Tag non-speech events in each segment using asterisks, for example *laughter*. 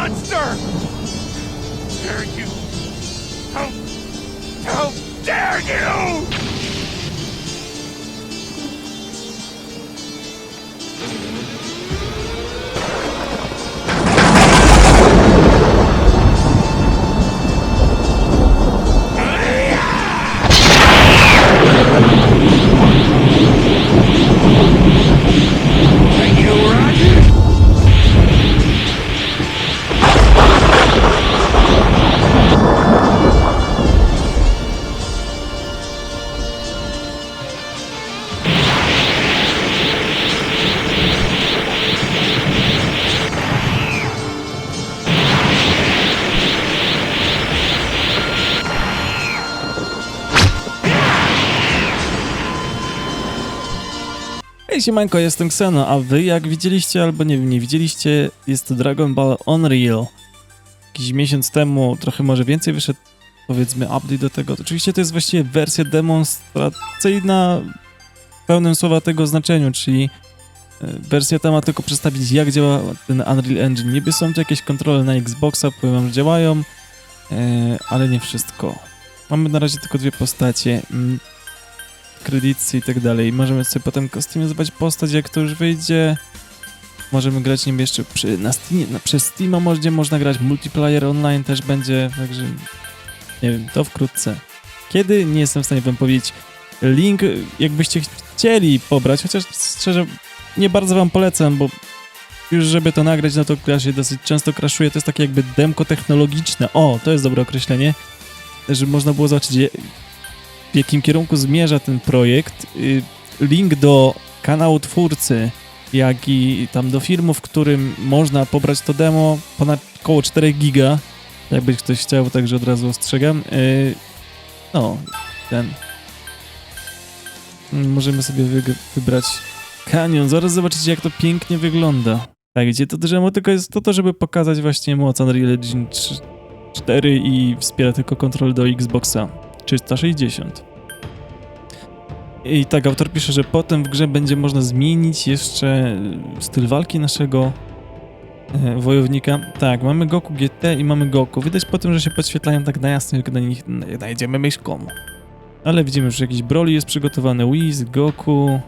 monster! Dare you? How, Hej siemanko, jestem Xeno, a wy jak widzieliście albo nie nie widzieliście, jest to Dragon Ball Unreal. Jakiś miesiąc temu, trochę może więcej wyszedł, powiedzmy, update do tego. Oczywiście to jest właściwie wersja demonstracyjna w pełnym słowa tego znaczeniu, czyli e, wersja ta ma tylko przedstawić jak działa ten Unreal Engine. Niby są tu jakieś kontrole na Xboxa, powiem wam, że działają, e, ale nie wszystko. Mamy na razie tylko dwie postacie. Kredyty i tak dalej. Możemy sobie potem kustomizować postać, jak to już wyjdzie. Możemy grać nim jeszcze przy, na Steamie, na, przez Steama może, można grać, multiplayer online też będzie, także nie wiem, to wkrótce. Kiedy? Nie jestem w stanie wam powiedzieć. Link, jakbyście chcieli pobrać, chociaż szczerze nie bardzo wam polecam, bo już żeby to nagrać, no to gra się dosyć często crashuje. To jest takie jakby demko technologiczne. O, to jest dobre określenie. Żeby można było zobaczyć, w jakim kierunku zmierza ten projekt. Y, Link do kanału twórcy, jak i tam do filmu, w którym można pobrać to demo, ponad około 4 giga. Jakbyś ktoś chciał, także od razu ostrzegam. Y, No, ten. Możemy sobie wybrać kanion. Zaraz zobaczycie, jak to pięknie wygląda. Tak, gdzie to demo tylko jest to, to, żeby pokazać właśnie moc Unreal Engine 3 4 i wspiera tylko kontrol do Xboxa 360. I tak, autor pisze, że potem w grze będzie można zmienić jeszcze styl walki naszego e, wojownika. Tak, mamy Goku GT i mamy Goku. Widać po tym, że się podświetlają tak na jasno, jak na nich najdziemy myszką. Ale widzimy, że jakiś Broly jest przygotowany. Whis, Goku,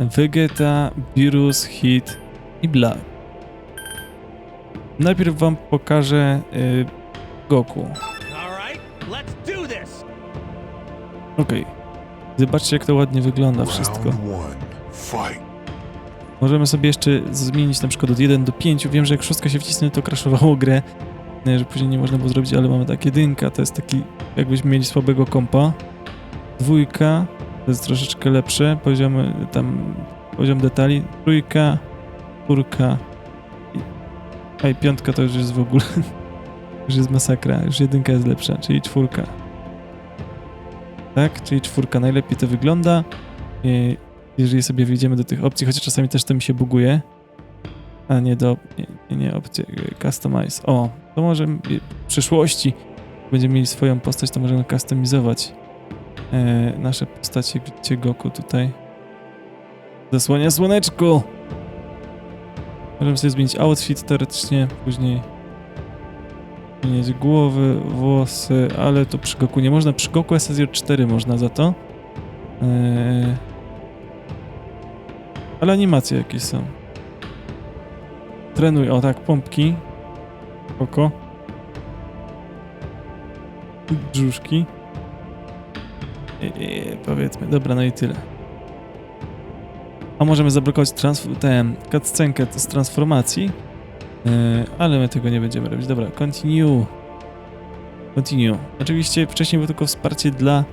Vegeta, Beerus, Hit i Black. Najpierw wam pokażę y, Goku. All right, let's do. Okej. Zobaczcie, jak to ładnie wygląda wszystko. Możemy sobie jeszcze zmienić na przykład od 1 do 5. Wiem, że jak szóstka się wcisnę, to crashowało grę, nie, że później nie można było zrobić, ale mamy tak jedynka, to jest taki, jakbyśmy mieli słabego kompa. Dwójka, to jest troszeczkę lepsze, poziomy tam, poziom detali. Trójka, czwórka, a i piątka to już jest w ogóle, *laughs* już jest masakra, już jedynka jest lepsza, czyli czwórka. Tak, czyli czwórka, najlepiej to wygląda. Jeżeli sobie wyjdziemy do tych opcji, chociaż czasami też to mi się buguje. A nie do. Nie, nie, nie opcje. Customize. O, to może w przyszłości będziemy mieli swoją postać, to możemy customizować e, nasze postacie. Widzicie Goku tutaj. Zasłania słoneczko! Możemy sobie zmienić outfit teoretycznie, później zmienić głowy, włosy, ale to przy Goku nie można. Przy Goku SSJ4 można za to. Eee, ale animacje jakieś są. Trenuj, o tak, pompki. Oko. Brzuszki. Eee, powiedzmy, dobra, no i tyle. A możemy zablokować transf- tę cutscenkę z transformacji. Eee, ale my tego nie będziemy robić. Dobra, continue. Continue. Oczywiście wcześniej było tylko wsparcie dla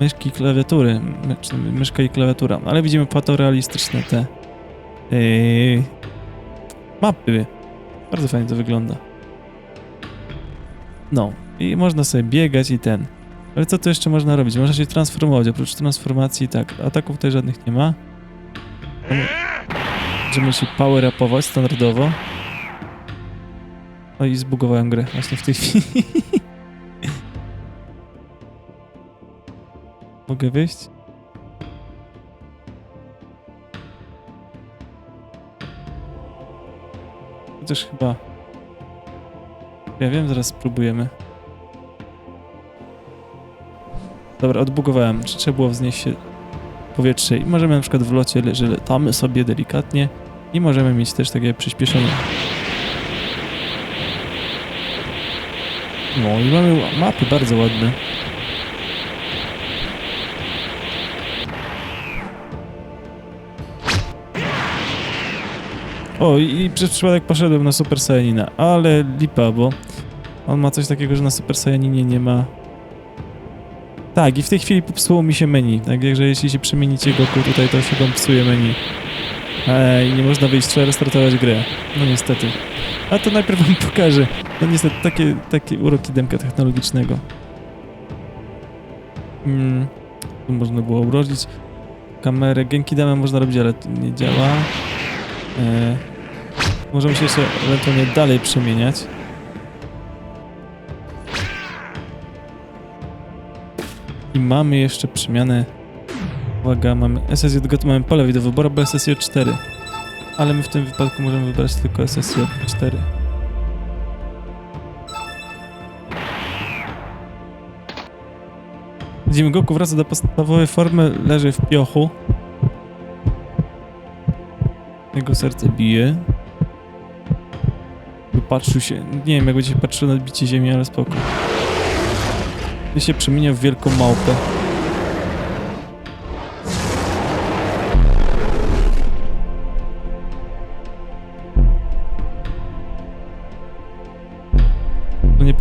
myszki i klawiatury, czy myszka i klawiatura, ale widzimy fotorealistyczne te yy, mapy. Bardzo fajnie to wygląda. No, i można sobie biegać i ten. Ale co tu jeszcze można robić? Można się transformować, oprócz transformacji tak, ataków tutaj żadnych nie ma. Możemy się power upować standardowo. O i zbugowałem grę właśnie w tej chwili. *laughs* Mogę wyjść? Chociaż chyba Ja wiem, zaraz spróbujemy. Dobra, odbugowałem. Czy trzeba było wznieść się powietrze i możemy na przykład w locie, że latamy sobie delikatnie i możemy mieć też takie przyspieszenie. No i mamy mapy bardzo ładne. O, i, i przez przypadek poszedłem na Super Saiyanina, ale lipa, bo on ma coś takiego, że na Super Saiyaninie nie ma... Tak, i w tej chwili popsuło mi się menu, tak, że jeśli się przemienicie Goku tutaj, to się wam psuje menu. Ej, nie można wyjść, trzeba restartować grę. No niestety. A to najpierw wam pokażę. No niestety, takie, takie uroki demka technologicznego. Mm, tu można było urodzić. Kamerę Genki Dama można robić, ale to nie działa. E, możemy się jeszcze ewentualnie dalej przemieniać. I mamy jeszcze przemianę. Uwaga, mamy SSJ, mamy pole do wyboru, bo SSJ 4. Ale my w tym wypadku możemy wybrać tylko SSJ 4. Widzimy, Goku wraca do podstawowej formy, leży w piochu. Jego serce bije. Wypatrzył się, nie wiem jak będzie patrzył na odbicie ziemi, ale spoko. I się przemienia w wielką małpę.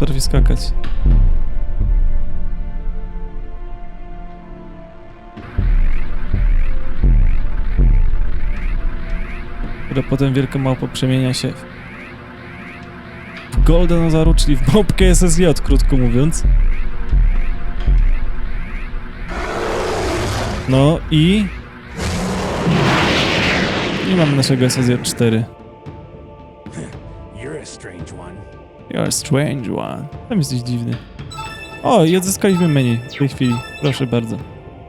Potrafi skakać. Która potem wielka małpa przemienia się w Goldenozauru, czyli w małpkę SSJ, krótko mówiąc. No i... I mam naszego SSJ 4. You're a strange one. Tam jesteś dziwny. O, i odzyskaliśmy menu w tej chwili. Proszę bardzo.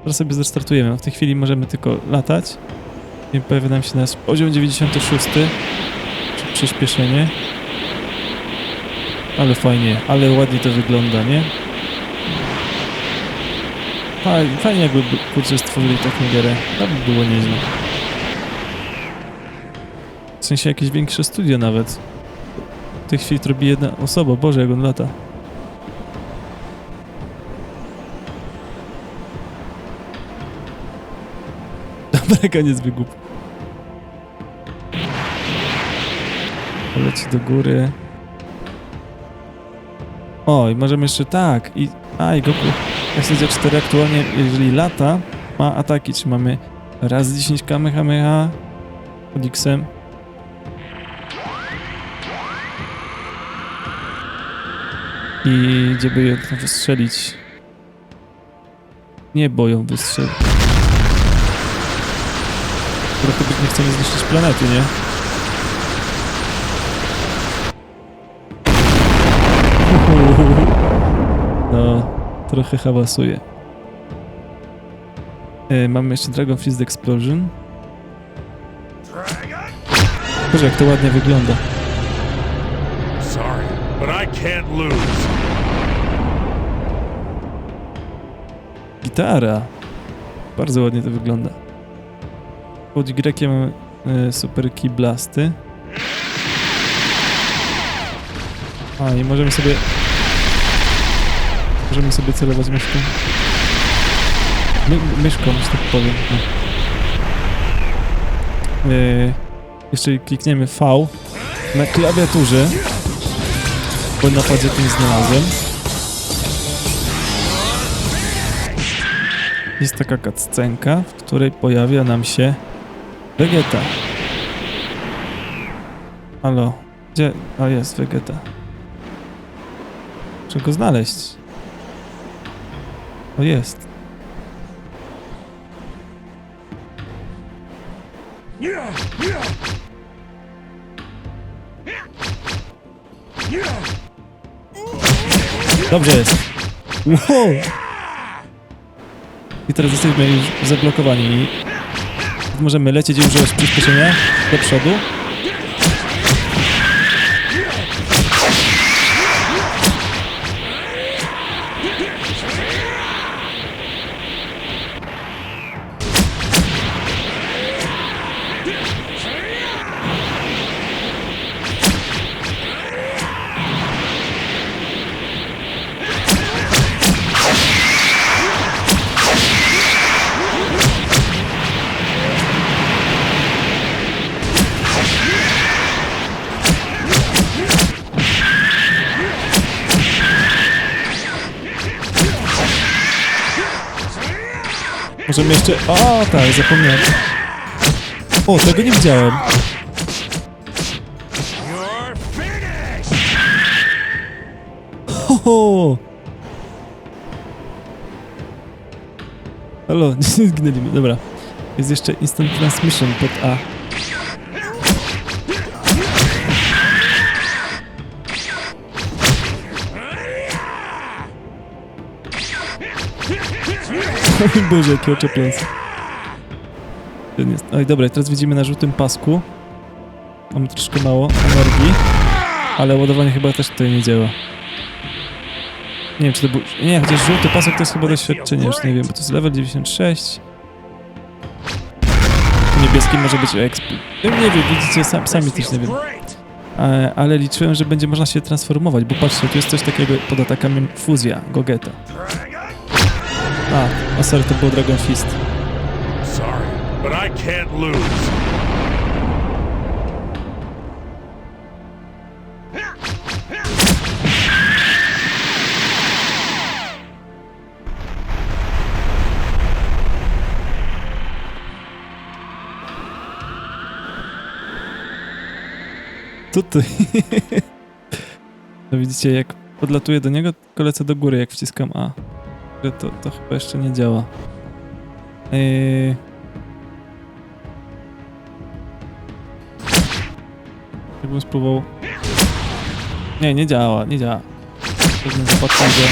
Teraz sobie zrestartujemy. W tej chwili możemy tylko latać. I pojawia nam się nasz poziom 96. Czy przyspieszenie. Ale fajnie, ale ładnie to wygląda, nie? Fajnie, fajnie jakby kurczę stworzyli taką gierę. To by było nieźle. W sensie jakieś większe studio nawet. Chwili to robi jedna osoba. Boże, jak on lata. *laughs* Dobra, koniec wygłup. Leci do góry. O, i możemy jeszcze tak. I. A, i Goku. SSD 4 aktualnie, jeżeli lata, ma ataki. Czy mamy raz 10 Kamehameha pod I gdzie by ją wystrzelić? Nie boją wystrzelić. Trochę nie chcemy zniszczyć planety, nie? *laughs* No, trochę hałasuje. E, mamy jeszcze Dragon Fist Explosion. Boże, jak to ładnie wygląda. Sorry, but I can't lose. Gitara. Bardzo ładnie to wygląda. Pod Y mamy e, super key blasty. A i możemy sobie... Możemy sobie celować myszką. My, myszką, że tak powiem. No. E, jeszcze klikniemy V na klawiaturze. Bo napadzie tym znalazłem. jest taka cutscenka, w której pojawia nam się Vegeta. Halo, gdzie? O, jest Vegeta. Trzeba go znaleźć. O, jest. Yeah. Yeah. Dobrze jest. Wow! I teraz jesteśmy już zablokowani. Możemy lecieć i używać przyspieszenia do przodu. Możemy jeszcze... O, tak, zapomniałem. O, tego nie widziałem. Ho. Halo, *laughs* nie zginęliśmy, dobra. Jest jeszcze instant transmission pod A. *laughs* Boże, jakie jest. Oj, dobra, teraz widzimy na żółtym pasku. Mamy troszkę mało energii, ale ładowanie chyba też tutaj nie działa. Nie wiem, czy to był... Nie, chociaż żółty pasek to jest chyba doświadczenie, już nie wiem, bo to jest level 96. Niebieski może być exp. Nie wiem, widzicie, sam, sami też nie wiem. Great! E, ale liczyłem, że będzie można się transformować, bo patrzcie, tu jest coś takiego pod atakami fuzja, Gogeta. A, a sorry, to było Dragon Fist. Sorry, but I can't lose. Tutaj. *laughs* No widzicie, jak podlatuję do niego, tylko lecę do góry, jak wciskam A. Że To, to chyba jeszcze nie działa. Yy... Jakbym spróbował... Nie, nie działa, nie działa. Pewnie zobaczę, że...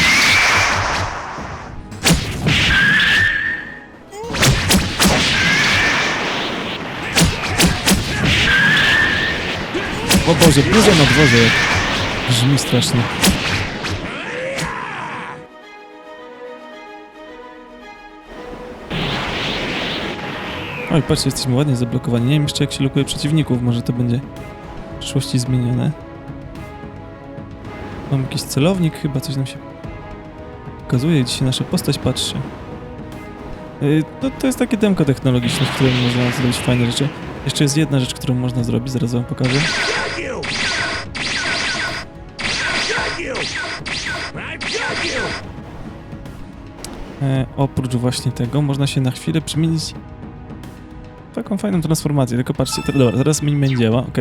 O Boże, burza na dworze. Brzmi strasznie. Oj, patrzcie, jesteśmy ładnie zablokowani. Nie wiem jeszcze jak się lokuje przeciwników, może to będzie w przyszłości zmienione. Mam jakiś celownik, chyba coś nam się pokazuje, gdzie się nasza postać patrzy. Yy, to, to jest takie demko technologiczne, w którym można zrobić fajne rzeczy. Jeszcze jest jedna rzecz, którą można zrobić, zaraz wam pokażę. E, oprócz właśnie tego, można się na chwilę przemienić taką fajną transformację. Tylko patrzcie, to, dobra, zaraz mi będzie działa, ok?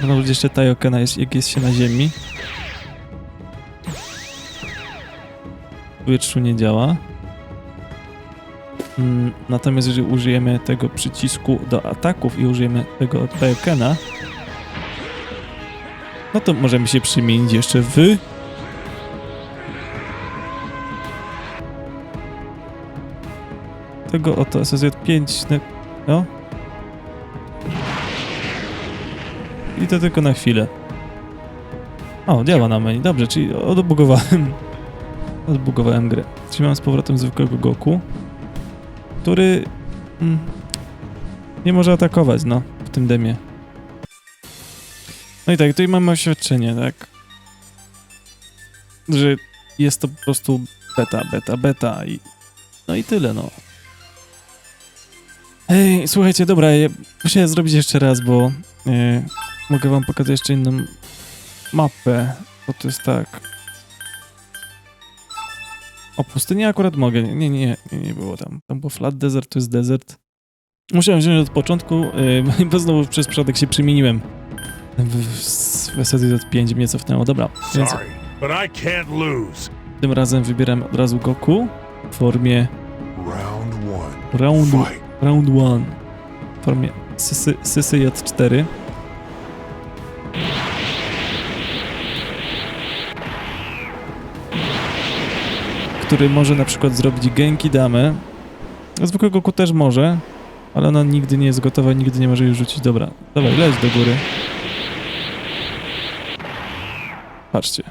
Można użyć jeszcze Taiokena, jest- jak jest się na ziemi. Powietrzu nie działa. Mm, Natomiast jeżeli użyjemy tego przycisku do ataków i użyjemy tego Taiokena, no to możemy się przemienić jeszcze w tego oto SSJ5, ne- no. I to tylko na chwilę. O, działa na menu, dobrze, czyli odbugowałem. *laughs* Odbugowałem grę. Trzymam z powrotem zwykłego Goku, który mm, nie może atakować, no, w tym demie. No i tak, tutaj mamy oświadczenie, tak, że jest to po prostu beta, beta, beta i no i tyle, no. Ej, słuchajcie, dobra, ja muszę zrobić jeszcze raz, bo e, mogę wam pokazać jeszcze inną mapę, bo to jest tak. O, pustynię akurat mogę, nie, nie, nie, nie, było tam. Tam było flat desert, to jest desert. Musiałem wziąć od początku, yy, *laughs* bo znowu przez przypadek się przemieniłem. W, w SSJ5 mnie cofnęło, dobra. Więc Sorry, but I can't lose. tym razem wybieram od razu Goku w formie Round one. round Fight. Round 1 w formie Sysy, Sysy J4. Który może na przykład zrobić Genki damę. Zwykłego Goku też może, ale ona nigdy nie jest gotowa, nigdy nie może jej rzucić. Dobra, dawaj, leć do góry. Patrzcie.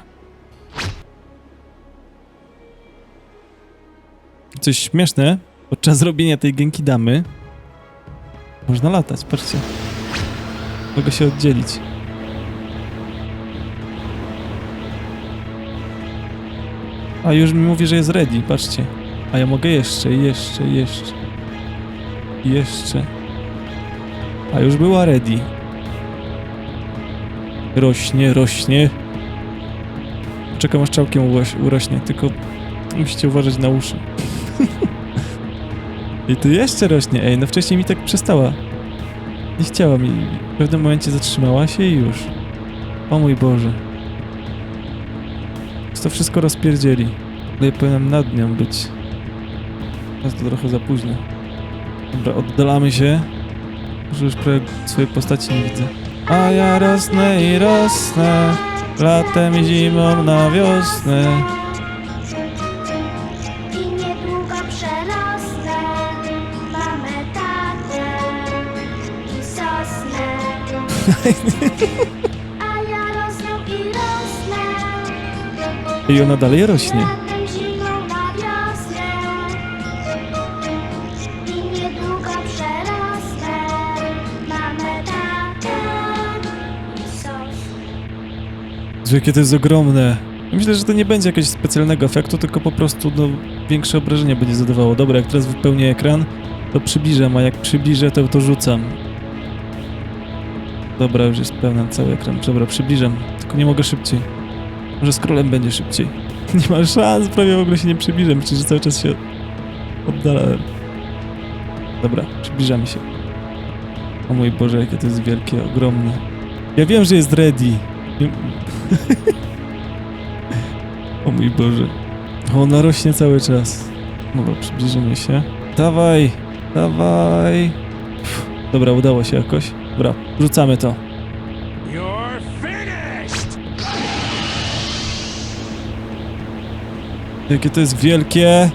Coś śmieszne, podczas robienia tej Genki damy można latać, patrzcie. Mogę się oddzielić. A już mi mówi, że jest ready, patrzcie. A ja mogę jeszcze, jeszcze, jeszcze. Jeszcze. A już była ready. Rośnie, rośnie. Czekam aż czałkiem uroś- urośnie, tylko musicie uważać na uszy. *laughs* I tu jeszcze rośnie, ej, no wcześniej mi tak przestała. Nie chciała mi, w pewnym momencie zatrzymała się i już. O mój Boże. To wszystko rozpierdzieli. Ale ja powinienem nad nią być. Teraz to trochę za późno. Dobra, oddalamy się. Może już prawie swojej postaci nie widzę. A ja rosnę i rosnę. Latem zimą na wiosnę. A ja rosnę i rosnę I ona dalej rośnie. Jakie to jest ogromne. Myślę, że to nie będzie jakiegoś specjalnego efektu, tylko po prostu no, większe obrażenia będzie zadawało. Dobra, jak teraz wypełnię ekran, to przybliżam, a jak przybliżę, to to rzucam. Dobra, już jest pełen cały ekran. Dobra, przybliżam, tylko nie mogę szybciej. Może scrollem będzie szybciej. *laughs* Nie ma szans, prawie w ogóle się nie przybliżam, przecież cały czas się oddalałem. Dobra, przybliżamy się. O mój Boże, jakie to jest wielkie, ogromne. Ja wiem, że jest ready. *laughs* O mój Boże. Ona rośnie cały czas. Dobra, przybliżymy się. Dawaj, dawaj. Dobra, udało się jakoś. Dobra, rzucamy to. Jakie to jest wielkie.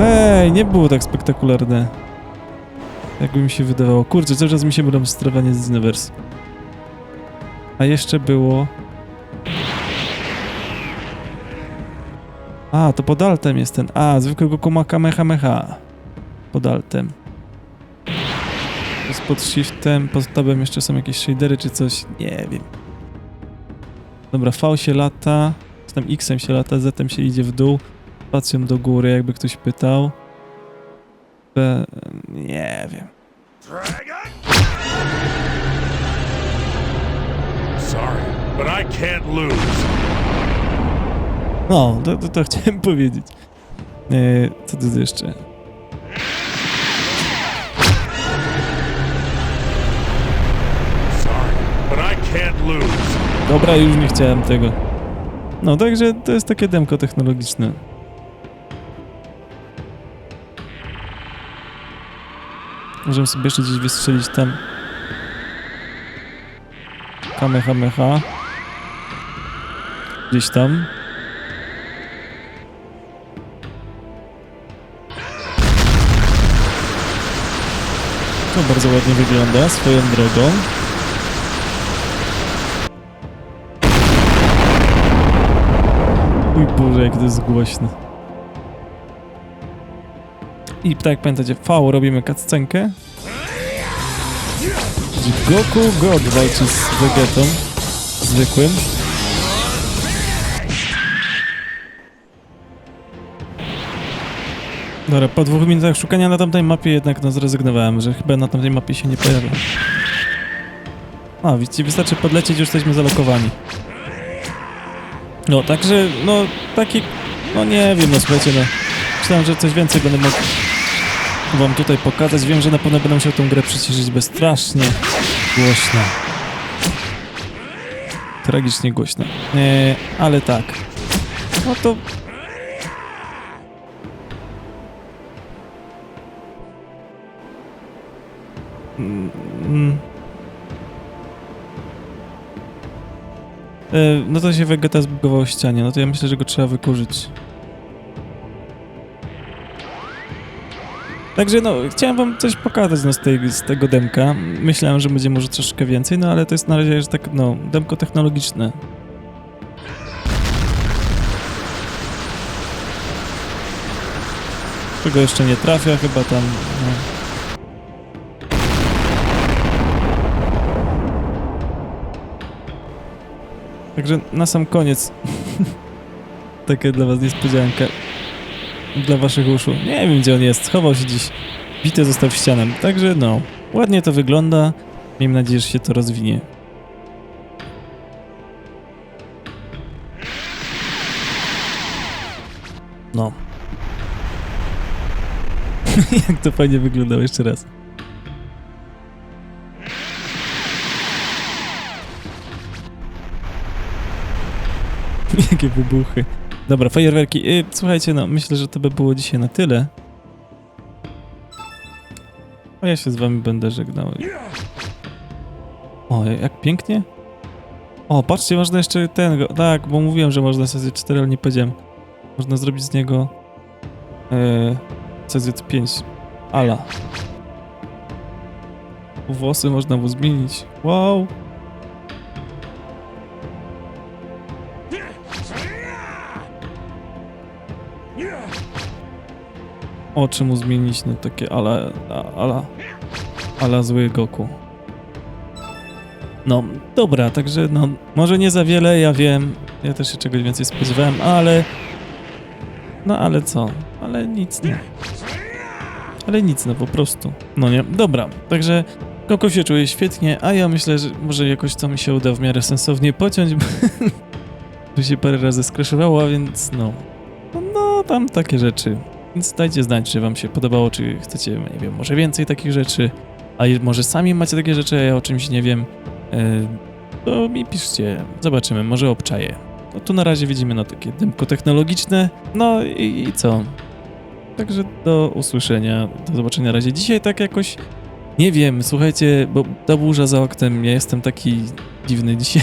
Ej, nie było tak spektakularne. Jakby mi się wydawało. Kurczę, cały czas mi się mylą sterowanie z Universe. A jeszcze było... A, to pod altem jest ten. A, zwykłego kumaka mecha mecha. Pod altem. Jest pod shiftem, pod tabem jeszcze są jakieś shadery czy coś. Nie wiem. Dobra, V się lata, czy tam X-em się lata, Z-em się idzie w dół, spacją do góry, jakby ktoś pytał. B... Nie wiem. Dragon? Sorry, but I can't lose. No, to, to, to *laughs* chciałem powiedzieć. E, co tu jest jeszcze? Sorry, but I can't lose. Dobra, już nie chciałem tego. No, także to jest takie demko technologiczne. Możemy sobie jeszcze gdzieś wystrzelić tam. Kamehameha. Gdzieś tam. To bardzo ładnie wygląda, swoją drogą. Mój Boże, jak to jest głośne. I tak jak pamiętacie, V robimy cutscenkę. Gdzie Goku God walczy z Vegetą. Zwykłym. Dobra, po dwóch minutach szukania na tamtej mapie jednak no zrezygnowałem, że chyba na tamtej mapie się nie pojawia. A, widzicie, wystarczy podlecieć, już jesteśmy zalokowani. No, także, no, taki, no nie wiem, no słuchajcie, no, myślałem, że coś więcej będę mógł wam tutaj pokazać. Wiem, że na pewno będę musiał tą grę przyciszyć, bo strasznie głośno. Tragicznie głośno. E, ale tak. No to... Mm, mm. E, No to się Vegeta zbugował ścianie, no to ja myślę, że go trzeba wykurzyć. Także no, chciałem wam coś pokazać no, z, tej, z tego demka. Myślałem, że będzie może troszkę więcej, no ale to jest na razie, że tak, no, demko technologiczne. Czego jeszcze nie trafia, chyba tam, no. Także na sam koniec *laughs* taka dla was niespodzianka dla waszych uszu. Nie wiem gdzie on jest, schował się dziś. Bity został w ścianę, także no. ładnie to wygląda. Miejmy nadzieję, że się to rozwinie. No. *laughs* Jak to fajnie wyglądało jeszcze raz. *laughs* Jakie wybuchy. Dobra, fajerwerki. Y, słuchajcie, no myślę, że to by było dzisiaj na tyle. A ja się z wami będę żegnał. O, jak pięknie. O, patrzcie, można jeszcze ten, tak, bo mówiłem, że można CZ4, ale nie powiedziałem. Można zrobić z niego e, CZ5 ala. Włosy można mu zmienić. Wow. Oczy mu zmienić na takie ala, ala, ala zły Goku. No, dobra, także no, może nie za wiele, ja wiem, ja też się czegoś więcej spodziewałem, ale... No, ale co? Ale nic, nie. Ale nic, no po prostu. No nie, dobra, także Koko się czuje świetnie, a ja myślę, że może jakoś to mi się uda w miarę sensownie pociąć, bo, *laughs* bo się parę razy skraszowało, a więc no, no tam takie rzeczy. Więc dajcie znać, czy wam się podobało, czy chcecie, nie wiem, może więcej takich rzeczy, a może sami macie takie rzeczy, a ja o czymś nie wiem, e, to mi piszcie, zobaczymy, może obczaję. No tu na razie widzimy no takie dymko technologiczne, no i, i co? Także do usłyszenia, do zobaczenia na razie. Dzisiaj tak jakoś, nie wiem, słuchajcie, bo ta burza za oknem, ja jestem taki dziwny dzisiaj,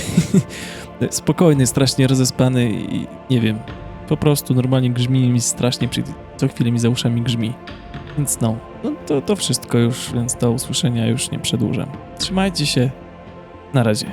*laughs* spokojny, strasznie rozespany i nie wiem, po prostu normalnie grzmi mi strasznie, co chwilę mi za uszami grzmi. Więc no, no to, to wszystko już, więc do usłyszenia już nie przedłużam. Trzymajcie się, na razie.